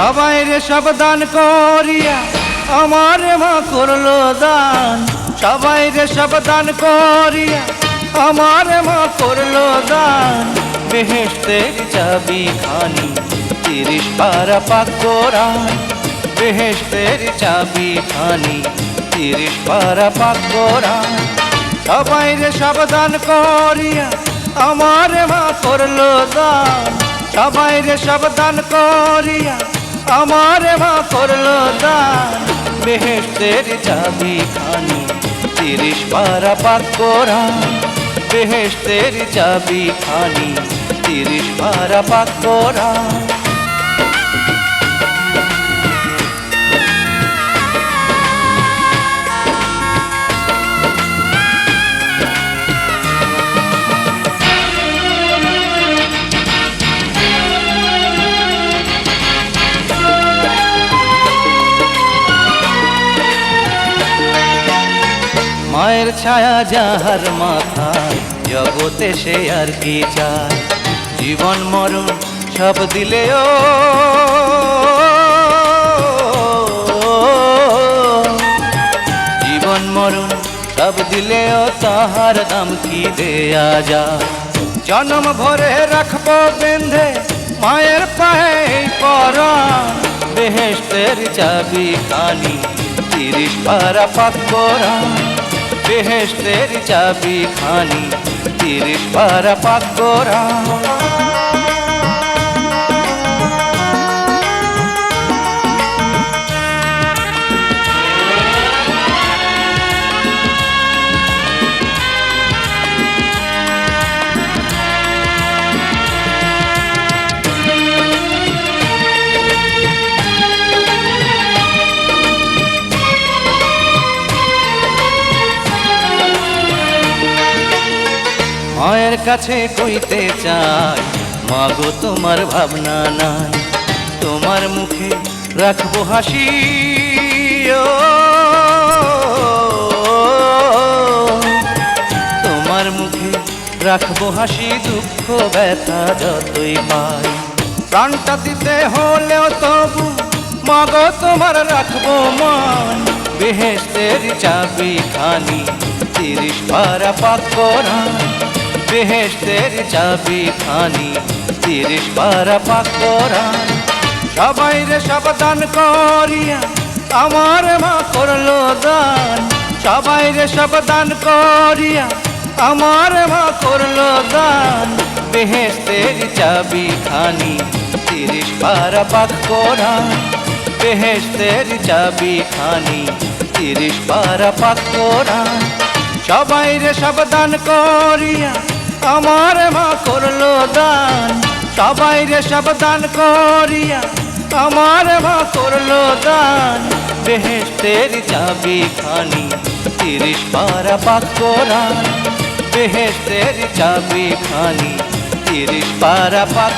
সবাই রে দান করিয়া আমার মা করল দান। সবাই রে দান করিয়া আমার মা করল দান। বেহেস্তের চাবি খানি, তিরিশ পারা পাক বেহেস্তের চাবি খানি, তিরিশ পারা পাক কোরআন সবাই রে করিয়া আমার মা করল দান। সবাই রে দান করিয়া আমার মা করল দান, বেহেস্তের চাবি খানি, তিরিশ পারা পাক কোরআন, বেহেস্তের চাবি খানি, তিরিশ পারা পাক কোরআন। মায়ের ছায়া যাহার মাথায় জগতে সে আর কি চায়? জীবন, মরণ সব দিলে ও জীবন, মরণ সব দিলেও তাহার দাম কি দেয়া যা জন্ম ভরে রাখব বেঁধে মায়ের পায়ে পরাণ বেহেস্তের চাবি খানি তিরিশ পারা পাক কোরআন বেহেস্তের চাবি খানি তিরিশ পারা পাক মায়ের কাছে কইতে চাই, মাগো তোমার ভাবনা নাই, তোমার মুখে রাখব হাসি তোমার মুখে রাখব হাসি, দুঃখ, ব্যথা যতই পাই। প্রাণটা দিতে হলেও তবু মাগো তোমার রাখব মান। বেহেস্তের চাবি খানি তিরিশ পারা পাক কোরআন বেহেস্তের চাবি খানি তিরিশ পারা পাক কোরআন। সবাই রে সব দান করিয়া আমার মা করল দান। সবাই রে সব দান করিয়া আমার মা করল দান। বেহেস্তের চাবি খানি তিরিশ পারা পাক কোরআন। বেহেস্তের চাবি খানি তিরিশ পারা পাক কোরআন। সবাই রে সব দান করিয়া সবাই রে সব দান করিয়া, আমার মা করল দান। বেহেস্তের চাবি খানি তিরিশ পারা পাক কোরআন। বেহেস্তের চাবি খানি তিরিশ পারা পাক